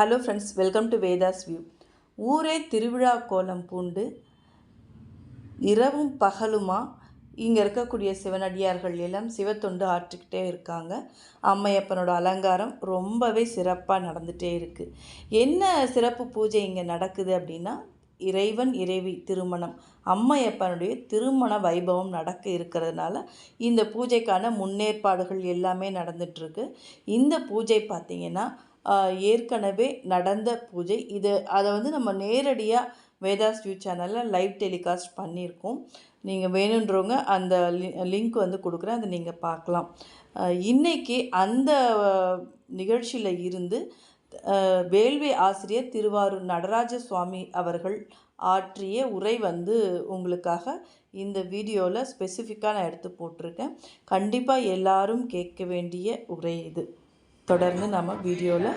Hello friends welcome to Vedas view ஊரே திருவிழா கோலம் பூண்டு இரவும் பகலுமா? இங்கே இருக்கக்கூடிய சிவனடியார்கள் எல்லாம் சிவத்தொண்டு ஆற்றிக்கிட்டே இருக்காங்க. அம்மையப்பனோட அலங்காரம் ரொம்பவே சிறப்பாக நடந்துகிட்டே இருக்குது என்ன சிறப்பு பூஜை இங்கே நடக்குது அப்படின்னா இறைவன் இறைவி திருமணம் அம்மையப்பனுடைய திருமண வைபவம் நடக்க இருக்கிறதுனால இந்த பூஜைக்கான முன்னேற்பாடுகள் எல்லாமே நடந்துகிட்ருக்கு இந்த பூஜை பார்த்திங்கன்னா ஏற்கனவே நடந்த பூஜை. இது அதை வந்து நம்ம நேரடியாக வேதாஸ் வியூ சேனலில் லைவ் டெலிகாஸ்ட் பண்ணியிருக்கோம். நீங்கள் வேணுன்றவங்க அந்த லிங்க் வந்து கொடுக்குறேன். அதை நீங்கள் பார்க்கலாம். இன்றைக்கி அந்த நிகழ்ச்சியில் இருந்து வேள்வி ஆசிரியர் திருவாரூர் நடராஜ சுவாமி அவர்கள் ஆற்றிய உரை வந்து உங்களுக்காக இந்த வீடியோவில் ஸ்பெசிஃபிக்காக நான் எடுத்து போட்டிருக்கேன். கண்டிப்பாக எல்லாரும் கேட்க வேண்டிய உரை இது. தொடர்ந்து நம்ம வீடியோவில்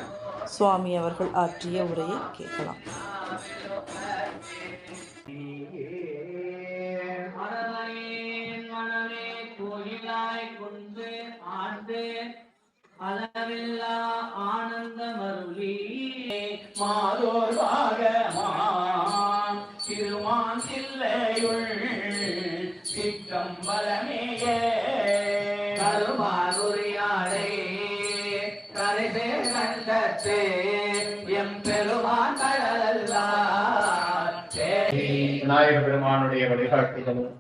சுவாமி அவர்கள் ஆற்றிய உரையை கேட்கலாம். மனமேன் மனமே கோயிலாய் கொண்டு ஆண்டு அளவில்லா ஆனந்தமருளி மாதோர் பாகமாம் திருமான் சில்லையுள் விநாயக பெருமானுடைய வழிகாட்டுதலும்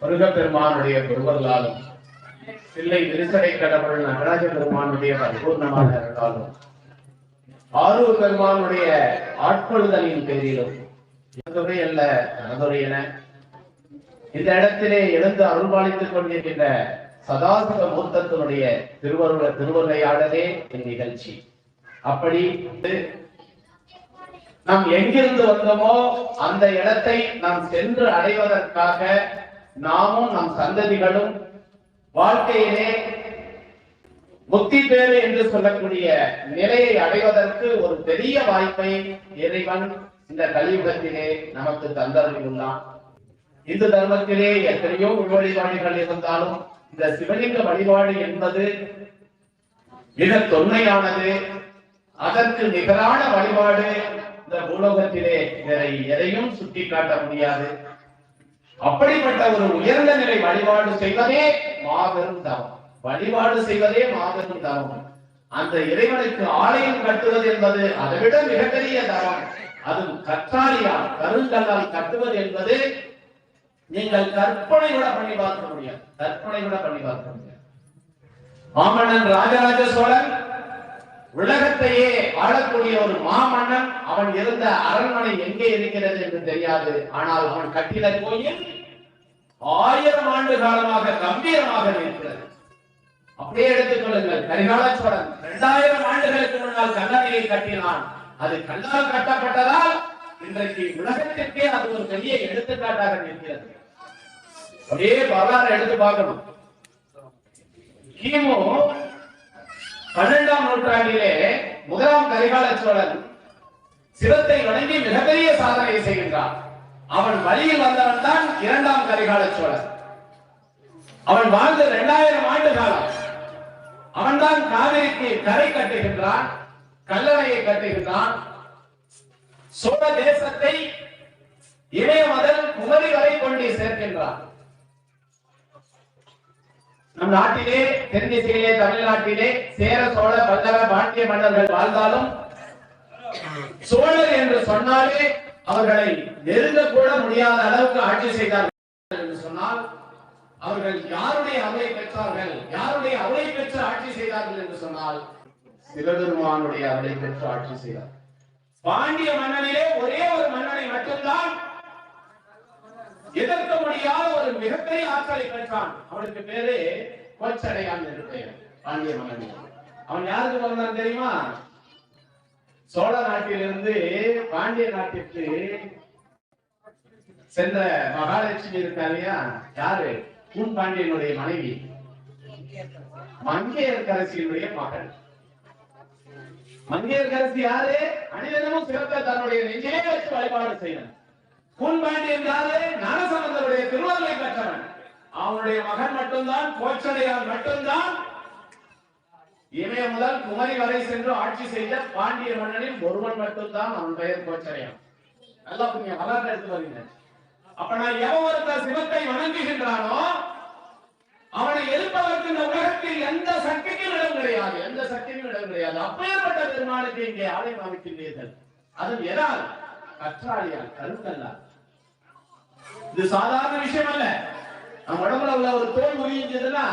முருக பெருமானுடைய பெருவர்களாலும் சில்லை விரிசடை கடவுள் நடராஜ பெருமானுடைய பரிபூர்ணமான அருளாலும் ஆரூர் பெருமானுடைய ஆட்கொள்ளுதலின் பேரிலும் எனதுரை அல்ல தனதுரை என இந்த இடத்திலே எழுந்து அருள்பாலித்துக் கொண்டிருக்கின்ற சதாசிவ மூர்த்தத்தினுடைய திருவருள திருவருளையாடலே இந்நிகழ்ச்சி அப்படி நாம் எங்கிருந்து வந்தோமோ அந்த இடத்தை நாம் சென்று அடைவதற்காக நாமும் நம் சந்ததிகளும் வாழ்க்கையிலே முக்தி பேறு என்று சொல்லக்கூடிய நிலையை அடைவதற்கு ஒரு பெரிய வாய்ப்பை இறைவன் இந்த கலியுகத்திலே நமக்கு தந்தருளியுள்ளான். இந்து தர்மத்திலே எத்தனையோ வழிபாடுகள் இருந்தாலும் இந்த சிவலிங்க வழிபாடு என்பது மிக தொன்மையானது. அதற்கு நிகரான வழிபாடு இந்த பூலோகத்திலே வேற எதையும் சுட்டி காட்ட முடியாது. அப்படிப்பட்ட ஒரு உயர்ந்த நிலை வழிபாடு செய்வதே மாபெரும் தவம். வழிபாடு செய்வதே மாபெரும் தவம். அந்த இறைவனுக்கு ஆலயம் கட்டுவது என்பது அதை விட மிகப்பெரிய தவம். அது கற்றாலியால் கருங்கல்லால் கட்டுவது என்பது நீங்கள் கற்பனை கூட பண்ணி பார்க்க முடியாது. கற்பனை கூட பண்ணி பார்க்க முடியாது. ஆமணன் ராஜராஜ சோழன் உலகத்தையே ஆளக்கூடிய ஒரு மாமன்னன் அவன் இருந்த அரண்மனை எங்கே இருக்கிறது என்று தெரியாது. ஆனால் அவன் கட்டிட கோயில் ஆயிரம் ஆண்டு காலமாக கம்பீரமாக இருக்கிறது. அப்படியே எடுத்துக் கொள்ளுங்கள். இரண்டாயிரம் ஆண்டுகளுக்கு முன்னால் கல்லணையை கட்டினான். அது கல்லால் கட்டப்பட்டதால் இன்றைக்கு உலகத்திற்கே அது ஒரு பெரிய எடுத்துக்காட்டாக நிற்கிறது. அப்படியே வரலாறு எடுத்து பார்க்கணும். கிமு பன்னெண்டாம் நூற்றாண்டிலே முதலாம் கரிகால சோழன் சிவத்தை வணங்கி மிகப்பெரிய சாதனை செய்கின்றான். அவன் வழியில் வந்தவன் தான் இரண்டாம் கரிகால சோழன் அவன் வாழ்ந்த இரண்டாயிரம் ஆண்டு காலம் அவன்தான் காவிரிக்கு கரை கட்டுகின்றான் கல்லணையை கட்டுகின்றான். சோழ தேசத்தை இணைய முதல் குமரி வரை கொண்டு சேர்க்கின்றான். நம் நாட்டிலே தென் திசையிலே தமிழ்நாட்டிலே சேர சோழ பல்லவ பாண்டிய மன்னர்கள் வாழ்ந்தாலும் சோழர் என்று சொன்னாலே அவர்களை நெருங்க கூட முடியாத அளவுக்கு ஆட்சி செய்தார்கள் என்று சொன்னால் அவர்கள் யாருடைய அவை பெற்றார்கள்? யாருடைய அவை பெற்று ஆட்சி செய்தார்கள் என்று சொன்னால் சிவபெருமானுடைய அவை பெற்று ஆட்சி செய்தார். பாண்டிய மன்னனிலே ஒரே ஒரு மன்னனை மட்டும்தான் எதிர்க்க முடியாத ஒரு மிகப்பெரிய ஆற்றலை பெற்றான் அவனுக்கு பேரு கொச்சடையான் என்று பெயர். பாண்டிய மன்னன். அவன் யாருக்கு பிறந்தான் தெரியுமா? சோழ நாட்டிலிருந்து பாண்டிய நாட்டிற்கு சென்ற மகாலட்சுமி இருக்கா இல்லையா? யாரு? உன் பாண்டியனுடைய மனைவி. மங்கையர்கரசியினுடைய மகள் மங்கையர்கரசி யாரு? அனிதனமும் சிறந்த தன்னுடைய நெஞ்சிலே வச்சு வழிபாடு செய்யணும் கூன்பாண்டி என்றாலே நரசமந்தருடைய திருவருளை பெற்றவன். அவனுடைய மகன் மட்டும்தான் கோச்சடையான் மட்டும்தான். இமய முதல் குமரி வரை சென்று ஆட்சி செய்த பாண்டிய மன்னனில் ஒருவன் மட்டும்தான் அவன் பெயர் கோச்சரையன் நல்லா புரிய வரலாற்று எடுத்து வரீங்க அப்ப நான் எவன் ஒருத்தர் சிவத்தை வணங்குகின்றானோ அவனை எதிர்ப்பதற்கு இந்த உலகத்தில் எந்த சக்திக்கும் இடம் கிடையாது. எந்த சக்திக்கும் இடம் கிடையாது. அப்பேற்பட்ட பெருமானுக்கு இங்கே ஆலயம் அமைக்கின்றீர்கள். அது எதால்? கற்றாழியால் கருங்கல்லால் இது சாதாரண விஷயம் அல்ல நம்ம உடம்புல உள்ள ஒரு தோல் உரிஞ்சதுன்னா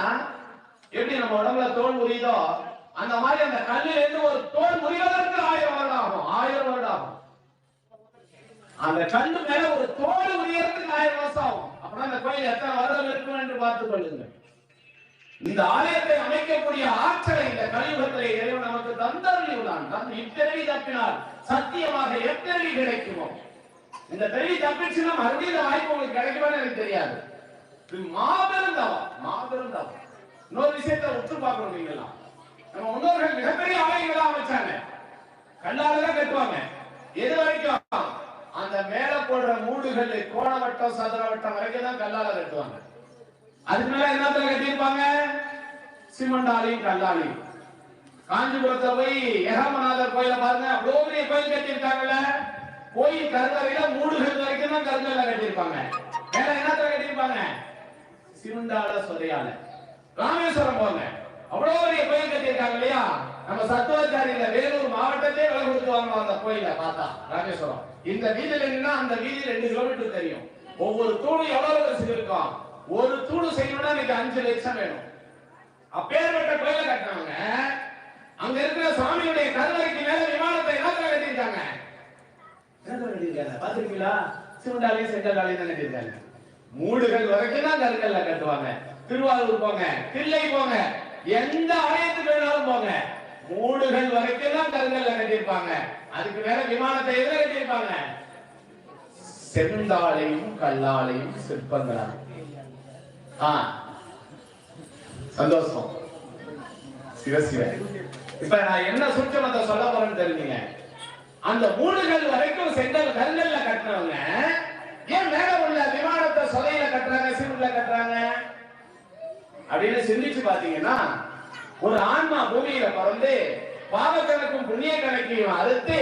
எப்படி நம்ம உடம்புல தோல் உரியுதோ அந்த மாதிரி அந்த கல்லில் இருந்து ஒரு தோல் உரிவதற்கு ஆயிரம் வருடம் ஆகும். ஆயிரம் வருடம் ஆகும். அந்த கல்லு மேல ஒரு தோல் உரியறதுக்கு ஆயிரம் வருஷம் ஆகும். அப்படின்னா அந்த கோயில் எத்தனை வருடம் இருக்கும் என்று பார்த்துக் கொள்ளுங்கள். இந்த ஆலயத்தை அமைக்கக்கூடிய ஆற்றலை இந்த கலியுகத்திலே இறைவன் நமக்கு தந்தருளி உள்ளான் தன் இப்பிறவி தப்பினால் சத்தியமாக எத்தனை கிடைக்குமோ? இந்த பெரிய தப்பிச்சுன்னா மறுபடியும் இந்த வாய்ப்பு உங்களுக்கு கிடைக்குமான்னு எனக்கு தெரியாது. இது மாபெரும் தவம் மாபெரும் தவம் இன்னொரு விஷயத்தை உற்று பார்க்கணும் நீங்களாம் நம்ம முன்னோர்கள் மிகப்பெரிய ஆலயங்களா அமைச்சாங்க. கல்லால தான் கட்டுவாங்க. எது வரைக்கும்? அந்த மேல போடுற மூடுகள் கோணவட்டம் சதுரவட்டம் வரைக்கும் தான் கல்லால கட்டுவாங்க. அதுக்கு மேல என்னத்துல கட்டியிருப்பாங்க? சிமெண்டாலையும் கல்லாலையும். காஞ்சிபுரத்துல போய் ஏகாமநாதர் கோயில பாருங்க. அவ்வளவு பெரிய கோயில் கட்டியிருக்காங்கல்ல. கோயில் கருங்கரையில மூடுகள் வரைக்கும் தான் கருங்கல்ல கட்டியிருப்பாங்க. வேற என்னத்துல கட்டியிருப்பாங்க? சிருண்டால சொதையால. ராமேஸ்வரம் போங்க. அவ்வளவு பெரிய கோயில் கட்டியிருக்காங்க இல்லையா? நம்ம சத்துவாச்சாரியில வேலூர் மாவட்டத்திலே விலை கொடுத்து வாங்குவோம் அந்த கோயில பார்த்தா ராமேஸ்வரம். இந்த வீதியில நின்னா அந்த வீதி ரெண்டு கிலோமீட்டர் தெரியும். ஒவ்வொரு தூணு எவ்வளவு பெருசு இருக்கும் ஒரு தூணு செய்யணும்னா இன்னைக்கு அஞ்சு லட்சம் வேணும். அப்பேற்பட்ட கோயில கட்டினவங்க அங்க இருக்கிற சாமியுடைய கருவறைக்கு மேல விமானத்தை என்னத்துல கட்டியிருக்காங்க? என்னத்துல கட்டியிருக்காங்க பாத்துருக்கீங்களா சிவண்டாலையும் செங்கல்லாலையும் தான் கட்டியிருக்காங்க. மூடுகள் வரைக்கும் தான் கருங்கல்ல கட்டுவாங்க. திருவாரூர் போங்க தில்லை போங்க எந்த ஆலயத்துக்கு வேணாலும் போங்க. மூடுகள் வரைக்கும் தான் கருங்கல்ல கட்டியிருப்பாங்க. அதுக்கு மேல விமானத்தை எதுல கட்டியிருப்பாங்க? செந்தாலையும் கல்லாலையும் சிற்பங்களா ஆ சந்தோஷம். சிவ சிவ இப்ப நான் என்ன சுற்றமத்தை சொல்ல போறேன்னு தெரிஞ்சுங்க அந்த மூணுகள் வரைக்கும் செங்கல் கல்லல்ல கட்டினவங்க ஏன் மேல உள்ள விமானத்தை சொலையில கட்டுறாங்க சிறுல கட்டுறாங்க? அப்படின்னு சிந்திச்சு பாத்தீங்கன்னா ஒரு ஆன்மா பூமியில பிறந்து பாவ கணக்கும் புண்ணிய கணக்கையும் அறுத்து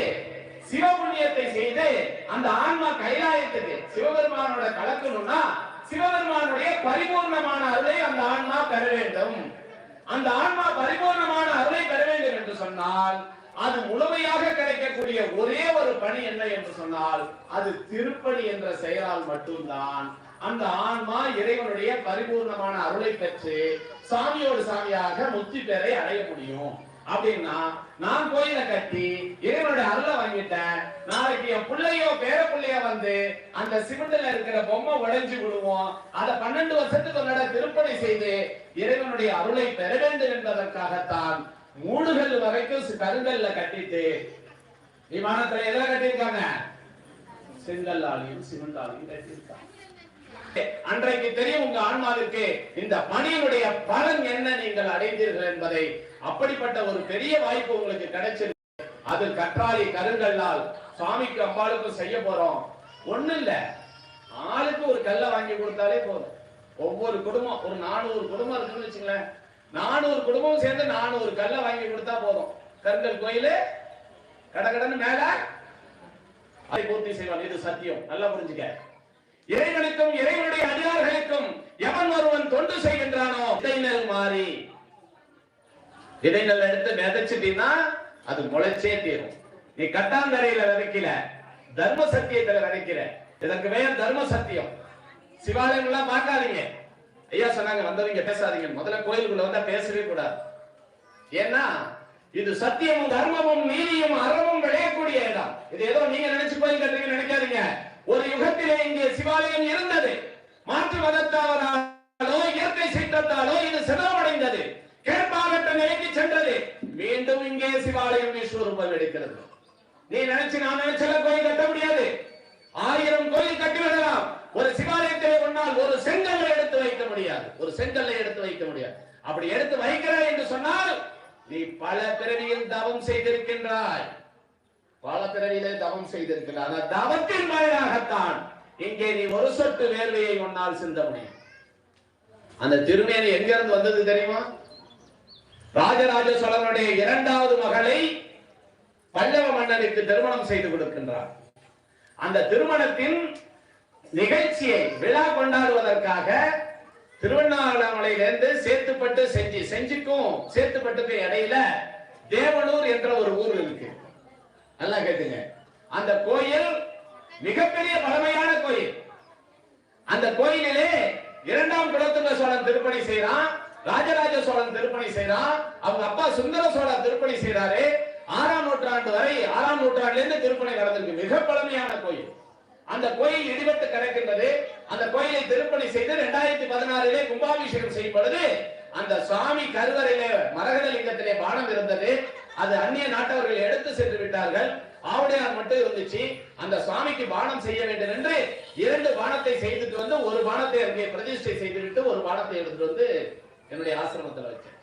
சிவ புண்ணியத்தை செய்து அந்த ஆன்மா கைலாயத்துக்கு சிவபெருமானோட கலக்கணும்னா சிவபெருமானுடைய பரிபூர்ணமான அருளை அந்த ஆன்மா பெற வேண்டும். அந்த ஆன்மா பரிபூர்ணமான அருளை பெற வேண்டும் என்று சொன்னால் அது முழுமையாக கிடைக்கக்கூடிய ஒரே ஒரு பணி என்ன என்று சொன்னால் அது திருப்பணி என்ற செயலால் மட்டும்தான். அந்த ஆன்மா இறைவனுடைய பரிபூர்ணமான அருளை பெற்று சாமியோடு சாமியாக முத்தி பெறை அடைய முடியும். அப்படின்னா நான் கோயில கட்டி இறைவனுடைய அருளை வாங்கிட்டேன். நாளைக்கு என் பிள்ளையோ பேர பிள்ளையோ வந்து அந்த சிமெண்ட்ல இருக்கிற பொம்மை உடைஞ்சு விடுவோம் அதை பன்னெண்டு வருஷத்துக்கு முன்னாடி திருப்பணி செய்து இறைவனுடைய அருளை பெற வேண்டும் என்பதற்காகத்தான் மூடுகள் வரைக்கும் கருங்கல்ல கட்டிட்டு விமானத்துல எதுல கட்டியிருக்காங்க? செங்கல்லாலையும் சிமெண்டாலையும் கட்டியிருக்காங்க. அன்றைக்கு தெரியும் உங்க ஆன்மாவிற்கு இந்த பணியினுடைய பலன் என்ன நீங்கள் அடைந்தீர்கள் என்பதை. அப்படிப்பட்ட ஒரு பெரிய வாய்ப்பு உங்களுக்கு கிடைச்சிருக்கு. அது கற்றாழி கருங்கல்லால் சுவாமிக்கு அம்பாளுக்கும் செய்ய போறோம். ஒண்ணு இல்ல. ஆளுக்கு ஒரு கல்லை வாங்கி கொடுத்தாலே போதும். ஒவ்வொரு குடும்பம் ஒரு நானூறு குடும்பம் இருக்குன்னு வச்சுங்களேன் நானூறு குடும்பம் சேர்ந்து நானூறு கல்லை வாங்கி கொடுத்தா போதும். கருங்கல் கோயிலு கடகடன்னு மேல அதை பூர்த்தி செய்வான். இது சத்தியம். நல்லா புரிஞ்சுக்க. இறைவனுக்கும் இறைவனுடைய அதிகாரிகளுக்கும் எவன் ஒருவன் தொண்டு செய்கின்றானோ இடைநெல் மாறி. இடைநெல் எடுத்து மிதச்சிட்டீங்கன்னா அது முளைச்சே தீரும். நீ கட்டாந்தரையில விதைக்கல தர்ம சத்தியத்துல விதைக்கிற இதற்கு பெயர் தர்ம சத்தியம். சிவாலயங்கள்லாம் பார்க்காதீங்க. ஐயா சொன்னாங்க வந்தவங்க பேசாதீங்க. முதல்ல கோயிலுக்குள்ள வந்தா பேசவே கூடாது. ஏன்னா இது சத்தியமும் தர்மமும் நீதியும் அறமும் விளையக்கூடிய இடம் இது ஏதோ நீங்க நினைச்சு போய் கட்டுறீங்க நினைக்காதீங்க. ஒரு யுகத்திலே இங்கே சிவாலயம் இருந்தது. மாற்று மதத்தாவதாலோ இயற்கை சீற்றத்தாலோ இது சிதறமடைந்தது. கேட்பாகட்ட நிலைக்கு சென்றது. மீண்டும் இங்கே சிவாலயம் விஸ்வரூபம் எடுக்கிறது நீ நினைச்சு நான் நினைச்சல போய் கட்ட முடியாது. ஆயிரம் கோயில் கட்டிவிடலாம். ஒரு சிவாலயத்தை கொண்டால் ஒரு செங்கல்லை எடுத்து வைக்க முடியாது. ஒரு செங்கல்லை எடுத்து வைக்க முடியாது. அப்படி எடுத்து வைக்கிறாய் என்று சொன்னால் நீ பல பிறவியில் தவம் செய்திருக்கின்றாய். பல பிறவியிலே தவம் செய்திருக்கிறாய் அந்த தவத்தின் வாயிலாகத்தான் இங்கே நீ ஒரு சொட்டு வேர்வையை உன்னால் சிந்த முடியும். அந்த திருமேனி எங்க இருந்து வந்தது தெரியுமா? ராஜராஜ சோழனுடைய இரண்டாவது மகளை பல்லவ மன்னனுக்கு திருமணம் செய்து கொடுக்கின்றார் அந்த திருமணத்தின் நிகழ்ச்சியை விழா கொண்டாடுவதற்காக திருவண்ணாமலையிலிருந்து சேத்துப்பட்டு செஞ்சி செஞ்சிக்கும் சேத்துப்பட்டுக்கும் இடையில தேவனூர் என்ற ஒரு ஊர் இருக்கு. நல்லா கேட்டுங்க. அந்த கோயில் மிகப்பெரிய பழமையான கோயில். அந்த கோயிலிலே இரண்டாம் குலத்துங்க சோழன் திருப்பணி செய்யறான் ராஜராஜ சோழன் திருப்பணி செய்யறான் அவங்க அப்பா சுந்தர சோழர் திருப்பணி செய்யறாரு ஆறாம் நூற்றாண்டு வரை ஆறாம் நூற்றாண்டுலேருந்து திருப்பணி நடந்திருக்கு. மிக பழமையான கோயில். அந்த கோயில் இடிபட்டு கிடக்கின்றது அந்த கோயிலை திருப்பணி செய்து இரண்டாயிரத்தி பதினாறிலே கும்பாபிஷேகம் செய்யப்படுது அந்த சுவாமி கருவறையிலே மரகத லிங்கத்திலே பானம் இருந்தது. அது அந்நிய நாட்டவர்கள் எடுத்து சென்று விட்டார்கள். ஆவுடையார் மட்டும் இருந்துச்சு. அந்த சுவாமிக்கு பானம் செய்ய வேண்டும் என்று இரண்டு பானத்தை செய்துட்டு வந்து ஒரு பானத்தை அங்கே பிரதிஷ்டை செய்துவிட்டு ஒரு பானத்தை எடுத்துட்டு வந்து என்னுடைய ஆசிரமத்தில் வச்சேன்.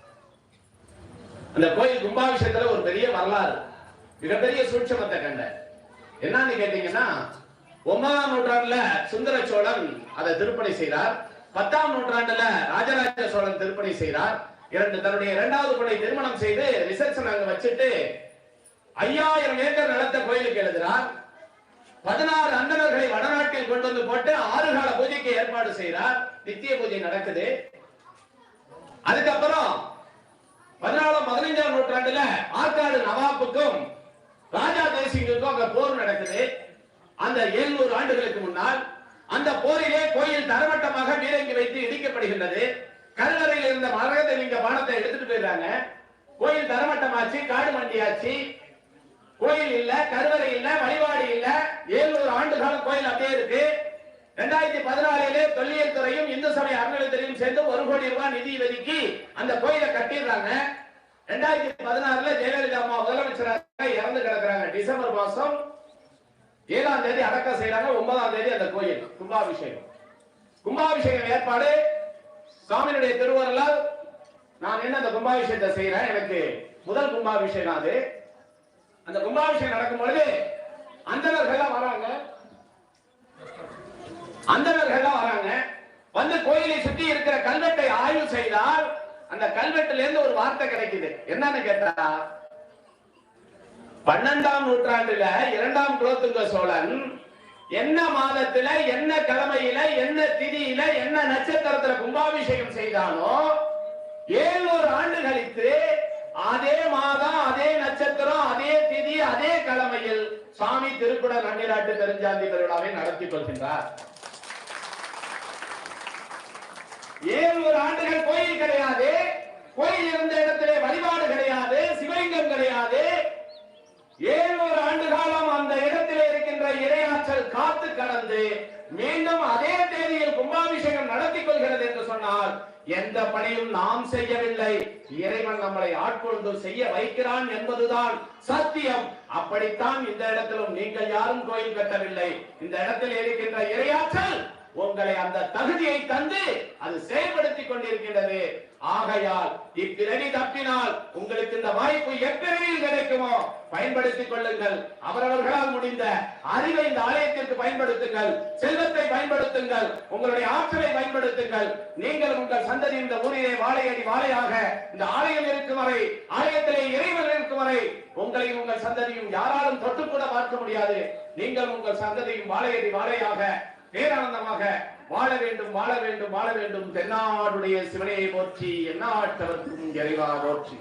அந்த கோயில் கும்பாபிஷேகத்துல ஒரு பெரிய வரலாறு. மிகப்பெரிய சூட்சமத்தை கண்ட. என்னன்னு கேட்டீங்கன்னா ஒன்பதாம் நூற்றாண்டுல சுந்தர சோழன் அதை திருப்பணி செய்தார். பத்தாம் நூற்றாண்டுல ராஜராஜ சோழன் திருப்பணி செய்தார். இரண்டு தன்னுடைய இரண்டாவது படை திருமணம் செய்து ரிசப்ஷன் அங்க வச்சுட்டு ஐயாயிரம் ஏக்கர் நடத்த கோயிலுக்கு எழுதுகிறார் பதினாறு அந்தணர்களை வடநாட்டில் கொண்டு வந்து போட்டு ஆறு கால பூஜைக்கு ஏற்பாடு செய்கிறார் நித்திய பூஜை நடக்குது. அதுக்கப்புறம் பதினாலாம் பதினைஞ்சாம் நூற்றாண்டுல ஆற்காடு நவாப்புக்கும் ராஜா தேசிங்குக்கும் அங்க போர் நடக்குது. அந்த 700 ஆண்டுகளுக்கு முன்னால் அந்த போரிலே கோயில் தரவட்டமாக பீரங்கி வைத்து இடிக்கப்படுகின்றது. கல்லறையில் இருந்த மரகத்தை நீங்க பானத்தை எடுத்துட்டு போயிடுறாங்க. கோயில் தரமட்டமாச்சு காடு மண்டியாச்சு. கோயில் இல்ல கருவறை இல்ல வழிபாடு இல்ல. ஏழு ஆண்டு காலம் கோயில் அப்படியே இருக்கு. ரெண்டாயிரத்தி பதினாலிலே தொல்லியல் துறையும் இந்து சமய அறநிலையத்துறையும் சேர்ந்து ஒரு கோடி ரூபாய் நிதி ஒதுக்கி அந்த கோயிலை கட்டிடுறாங்க. ரெண்டாயிரத்தி பதினாறுல ஜெயலலிதா அம்மா முதலமைச்சராக இறந்து கிடக்குறாங்க. டிசம்பர் மாசம் ஏழாம் தேதி அடக்கம் செய்யறாங்க ஒன்பதாம் தேதி அந்த கோயில் கும்பாபிஷேகம். கும்பாபிஷேகம் ஏற்பாடு சுவாமியினுடைய திருவருளால் நான் என்ன அந்த கும்பாபிஷேகத்தை செய்யறேன் எனக்கு முதல் கும்பாபிஷேகம் அது. அந்த கும்பாபிஷேகம் நடக்கும் பொழுது அந்தனர்கள் வராங்க. அந்தணர்கள்லாம் வராங்க. வந்து கோயிலை சுற்றி இருக்கிற கல்வெட்டை ஆய்வு செய்தால் அந்த கல்வெட்டுல இருந்து ஒரு வார்த்தை கிடைக்குது. என்னன்னு கேட்டா பன்னெண்டாம் நூற்றாண்டுல இரண்டாம் குலோத்துங்க சோழன் என்ன மாதத்துல என்ன கிழமையில என்ன திதியில என்ன நட்சத்திரத்துல கும்பாபிஷேகம் செய்தானோ ஏழூறு ஆண்டு கழித்து அதே மாதம் அதே நட்சத்திரம் அதே திதி அதே கிழமையில் சாமி திருக்குட நன்னிராட்டு பெருஞ்சாந்தி திருவிழாவை நடத்தி கொள்கின்றார். ஏழு ஆண்டுகள் கோயில் கிடையாது. கோயில் இருந்த இடத்திலே வழிபாடு கிடையாது சிவலிங்கம் கிடையாது. ஏழு ஆண்டு காலம் அந்த இடத்திலே இருக்கின்ற இரையாற்றல் காத்து கடந்து மீண்டும் அதே தேதியில் கும்பாபிஷேகம் நடத்தி கொள்கிறது என்று சொன்னால் எந்த பணியும் நாம் செய்யவில்லை. இறைவன் நம்மளை ஆட்கொண்டு செய்ய வைக்கிறான் என்பதுதான் சத்தியம். அப்படித்தான் இந்த இடத்திலும் நீங்கள் யாரும் கோயில் கட்டவில்லை. இந்த இடத்தில் இருக்கின்ற இரையாற்றல் உங்களை அந்த தகுதியை தந்து அது செயல்படுத்திக் கொண்டிருக்கின்றது. ஆகையால் இப்பிறவி தப்பினால் உங்களுக்கு இந்த வாய்ப்பு எப்பிறவியில் கிடைக்குமோ பயன்படுத்திக் கொள்ளுங்கள். அவரவர்களால் முடிந்த அறிவை இந்த ஆலயத்திற்கு பயன்படுத்துங்கள். செல்வத்தை பயன்படுத்துங்கள். உங்களுடைய ஆற்றலை பயன்படுத்துங்கள். நீங்கள் உங்கள் சந்ததி இந்த ஊரிலே வாழையடி வாழையாக இந்த ஆலயம் இருக்கும் வரை ஆலயத்திலே இறைவன் இருக்கும் வரை உங்களையும் உங்கள் சந்ததியும் யாராலும் தொட்டு கூட பார்க்க முடியாது. நீங்கள் உங்கள் சந்ததியும் வாழையடி வாழையாக பேரானந்தமாக வாழ வேண்டும் வாழ வேண்டும் வாழ வேண்டும். தென்னாடுடைய சிவனையை போற்றி எந்நாட்டவர்க்கும் இறைவா போற்றி.